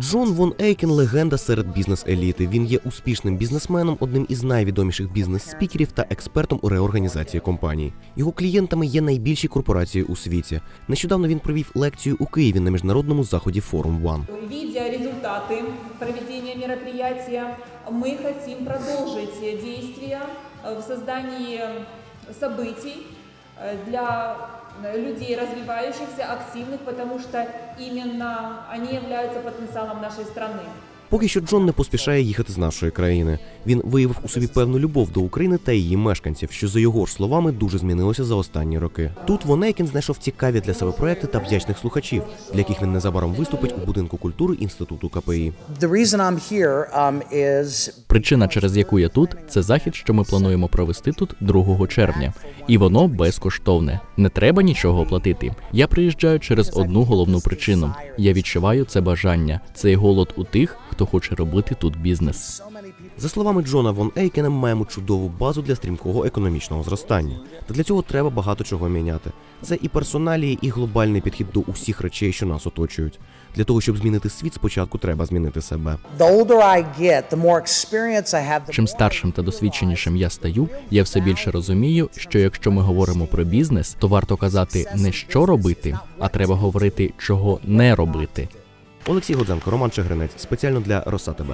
Джон Вон Ейкен легенда серед бізнес-еліти. Він є успішним бізнесменом, одним із найвідоміших бізнес-спікерів та експертом у реорганізації компаній. Його клієнтами є найбільші корпорації у світі. Нещодавно він провів лекцію у Києві на міжнародному заході Форум One. Видя результаты проведения мероприятия, мы хотим продолжить действия э, в создании событий э, для людей развивающихся, активных, потому что именно они являются потенциалом нашей страны. Поки що Джон не поспішає їхати з нашої країни. Він виявив у собі певну любов до України та її мешканців, що за його ж словами дуже змінилося за останні роки. Тут Вонейкін знайшов цікаві для себе проекти та вдячних слухачів, для яких він незабаром виступить у будинку культури інституту КПІ. Um, Причина, через яку я тут, це захід, що ми плануємо провести тут 2 червня, і воно безкоштовне. Не треба нічого платити. Я приїжджаю через одну головну причину. Я відчуваю це бажання, цей голод у тих, хто хоче робити тут бізнес. За словами Джона Вон Ейкена, маємо чудову базу для стрімкого економічного зростання. Та для цього треба багато чого міняти. Це і персоналії, і глобальний підхід до усіх речей, що нас оточують. Для того, щоб змінити світ, спочатку треба змінити себе. Чим старшим та досвідченішим я стаю, я все більше розумію, що якщо ми говоримо про бізнес, то варто казати не що робити, а треба говорити, чого не робити. Олексій Гудзенко, Роман Чегринець. спеціально для Роса ТБ.